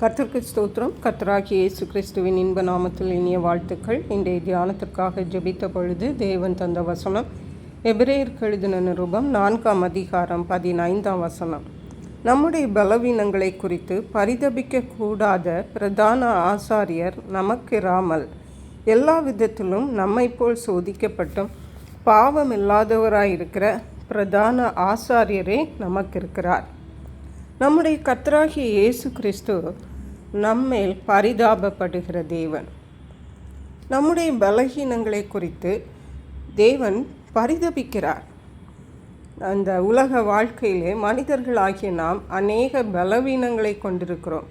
கர்த்தருக்கு ஸ்தோத்திரம். கர்த்தராகிய இயேசு கிறிஸ்துவின் இன்ப நாமத்தில் இனிய வாழ்த்துக்கள். இன்றைய தியானத்திற்காக ஜெபித்த பொழுது தேவன் தந்த வசனம். எபிரேயருக்கு எழுதின நிருபம் நான்காம் அதிகாரம் பதினைந்தாம் வசனம். நம்முடைய பலவீனங்களை குறித்து பரிதபிக்கக்கூடாத பிரதான ஆசாரியர் நமக்கிராமல் எல்லா விதத்திலும் நம்மைப் போல் சோதிக்கப்பட்டும் பாவம் இல்லாதவராயிருக்கிற பிரதான ஆசாரியரே நமக்கு இருக்கிறார். நம்முடைய கத்தராகிய இயேசு கிறிஸ்து நம்மேல் பரிதாபப்படுகிற தேவன். நம்முடைய பலகீனங்களை குறித்து தேவன் பரிதபிக்கிறார். அந்த உலக வாழ்க்கையிலே மனிதர்களாகிய நாம் அநேக பலவீனங்களை கொண்டிருக்கிறோம்.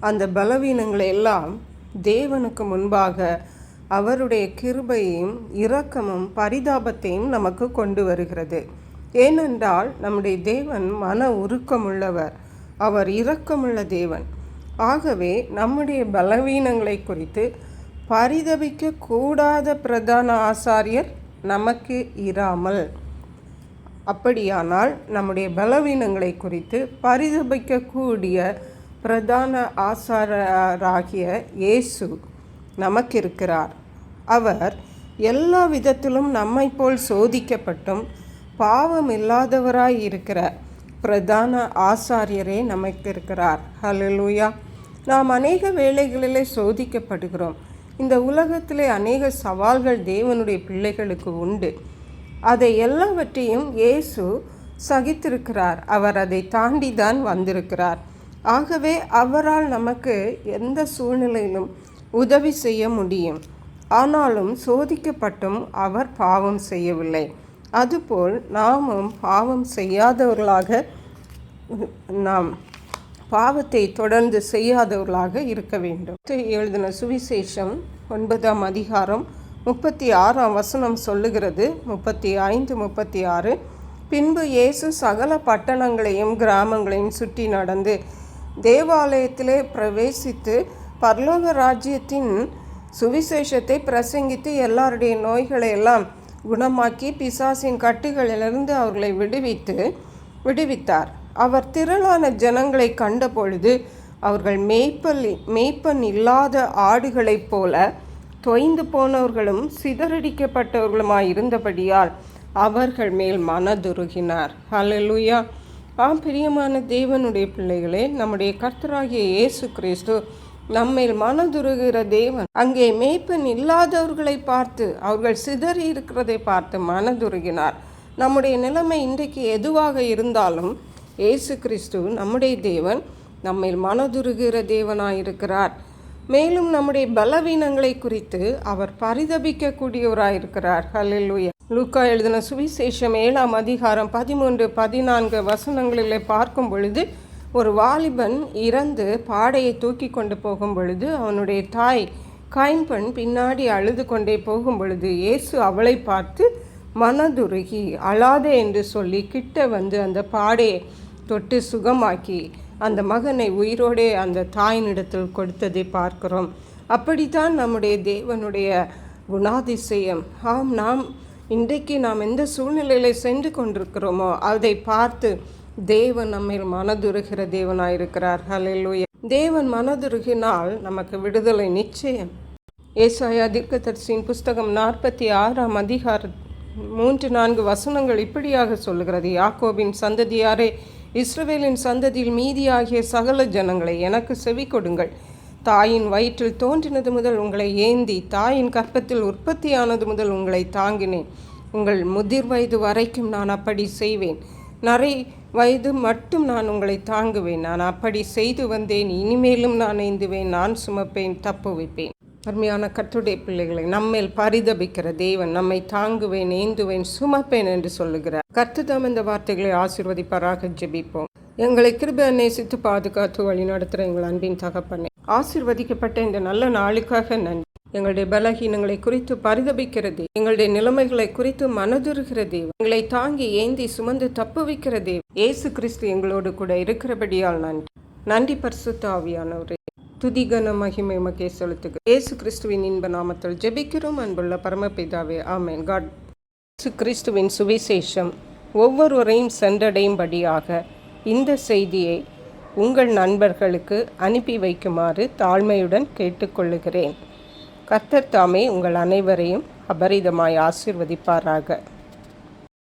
அந்த பலவீனங்களை எல்லாம் தேவனுக்கு முன்பாக அவருடைய கிருபையும் இரக்கமும் பரிதாபத்தையும் நமக்கு கொண்டு வருகிறது. ஏனென்றால் நம்முடைய தேவன் மன உருக்கமுள்ளவர். அவர் இரக்கமுள்ள தேவன். ஆகவே நம்முடைய பலவீனங்களை குறித்து பரிதபிக்க கூடாத பிரதான ஆசாரியர் நமக்கு இராமல். அப்படியானால் நம்முடைய பலவீனங்களை குறித்து பரிதபிக்கக்கூடிய பிரதான ஆசாரராகிய இயேசு நமக்கு இருக்கிறார் அவர் எல்லா விதத்திலும் நம்மை போல் சோதிக்கப்பட்டும் பாவம் இல்லாதவராய் இருக்கிற பிரதான ஆசாரியரே நமக்கு இருக்கிறார் ஹலலூயா நாம் அநேக வேலைகளிலே சோதிக்கப்படுகிறோம். இந்த உலகத்திலே அநேக சவால்கள் தேவனுடைய பிள்ளைகளுக்கு உண்டு. அதை எல்லாவற்றையும் இயேசு சகித்திருக்கிறார். அவர் அதை தாண்டி தான் வந்திருக்கிறார். ஆகவே அவரால் நமக்கு எந்த சூழ்நிலையிலும் உதவி செய்ய முடியும். ஆனாலும் சோதிக்கப்பட்டும் அவர் பாவம் செய்யவில்லை. அதுபோல் நாமும் பாவம் செய்யாதவர்களாக நாம் பாவத்தை தொடர்ந்து செய்யாதவர்களாக இருக்க வேண்டும். எழுதின சுவிசேஷம் ஒன்பதாம் அதிகாரம் முப்பத்தி ஆறாம் வசனம் சொல்லுகிறது. முப்பத்தி ஐந்து முப்பத்தி ஆறு. பின்பு இயேசு சகல பட்டணங்களையும் கிராமங்களையும் சுற்றி நடந்து தேவாலயத்திலே பிரவேசித்து பரலோக ராஜ்யத்தின் சுவிசேஷத்தை பிரசங்கித்து எல்லாருடைய நோய்களை எல்லாம் குணமாக்கி பிசாசின் கட்டுகளிலிருந்து அவர்களை விடுவித்து விடுவித்தார். அவர் திரளான ஜனங்களை கண்டபொழுது அவர்கள் மேய்ப்பல் மேய்ப்பன் இல்லாத ஆடுகளைப் போல தொய்ந்து போனவர்களும் சிதறடிக்கப்பட்டவர்களுமாய் இருந்தபடியால் அவர்கள் மேல் மனதுருகினார். ஹலலுயா ஆம் பிரியமான தேவனுடைய பிள்ளைகளே நம்முடைய கர்த்தராகிய இயேசு கிறிஸ்து நம்மில் மனதுருகிற தேவன். அங்கே மேய்ப்பன் இல்லாதவர்களை பார்த்து அவர்கள் சிதறி இருக்கிறதை பார்த்து மனதுருகினார். நம்முடைய நிலைமை இன்றைக்கு எதுவாக இருந்தாலும் இயேசு கிறிஸ்து நம்முடைய தேவன் நம்மில் மனதுருகிற தேவனாயிருக்கிறார். மேலும் நம்முடைய பலவீனங்களை குறித்து அவர் பரிதபிக்கக்கூடியவராயிருக்கிறார். ஹalleluya. லூக்கா எழுதின சுவிசேஷம் ஏழாம் அதிகாரம் பதிமூன்று பதினான்கு வசனங்களிலே பார்க்கும் பொழுது ஒரு வாலிபன் இறந்து பாடையை தூக்கி கொண்டு போகும் பொழுது அவனுடைய தாய் கைம்பெண் பின்னாடி அழுது கொண்டே போகும் பொழுது இயேசு அவளை பார்த்து மனதுருகி அழாதே என்று சொல்லி கிட்ட வந்து அந்த பாடையை தொட்டு சுகமாக்கி அந்த மகனை உயிரோடே அந்த தாயினிடத்தில் கொடுத்ததை பார்க்கிறோம். அப்படித்தான் நம்முடைய தேவனுடைய குணாதிசயம். ஆம் நாம் இன்றைக்கு நாம் எந்த சூழ்நிலையில் சென்று கொண்டிருக்கிறோமோ அதை பார்த்து தேவன் நம்மில் மனதுருகிற தேவனாயிருக்கிறார். ஹalleluya. தேவன் மனதுருகினால் நமக்கு விடுதலை நிச்சயம். ஏசாயா தீர்க்கதரிசியின் புஸ்தகம் நாற்பத்தி ஆறாம் அதிகார மூன்று நான்கு வசனங்கள் இப்படியாக சொல்லுகிறது. யாக்கோபின் சந்ததியாரே இஸ்ரவேலின் சந்ததியில் மீதியாகிய சகல ஜனங்களை எனக்கு செவி கொடுங்கள். தாயின் வயிற்றில் தோன்றினது முதல் உங்களை ஏந்தி தாயின் கற்பத்தில் உற்பத்தியானது முதல் உங்களை தாங்கினேன். உங்கள் முதிர் வயது வரைக்கும் நான் அப்படி செய்வேன். நரை வயது மட்டும் நான் உங்களை தாங்குவேன். நான் அப்படி செய்து வந்தேன். இனிமேலும் நான் ஏந்துவேன். நான் சுமப்பேன். தப்பு வைப்பேன். அருமையான கற்றுடைய பிள்ளைகளை நம்மேல் பரிதபிக்கிற தேவன் நம்மை தாங்குவேன் ஏந்துவேன் சுமப்பேன் என்று சொல்லுகிறார். கர்த்ததாம் இந்த வார்த்தைகளை ஆசீர்வதிப்பாராக ஜெபிப்போம். எங்களை கிருபை நேசித்து பாதுகாத்து வழி நடத்துகிற எங்கள் அன்பின் தகப்பனே ஆசிர்வதிக்கப்பட்ட இந்த நல்ல நாளுக்காக நன்றி. எங்களுடைய பலகீனங்களை குறித்து பரிதபிக்கிறது எங்களுடைய நிலைமைகளை குறித்து மனதுருகிறது எங்களை தாங்கி ஏந்தி சுமந்து தப்பு வைக்கிறது இயேசு கிறிஸ்து எங்களோடு கூட இருக்கிறபடியால் நன்றி. நன்றி பரிசுத்தாவியானவரே துதிகன மகிமை மகே செலுத்துக. ஏசு கிறிஸ்துவின் இன்ப நாமத்தில் ஜெபிக்கிறோம். அன்புள்ள பரமபிதாவே ஆமேன். காட் இயேசு கிறிஸ்துவின் சுவிசேஷம் ஒவ்வொருவரையும் சென்றடையும்படியாக இந்த செய்தியை உங்கள் நண்பர்களுக்கு அனுப்பி வைக்குமாறு தாழ்மையுடன் கேட்டுக்கொள்ளுகிறேன். கர்த்தர் தாமே உங்கள் அனைவரையும் அபரிதமாய் ஆசீர்வதிப்பாராக.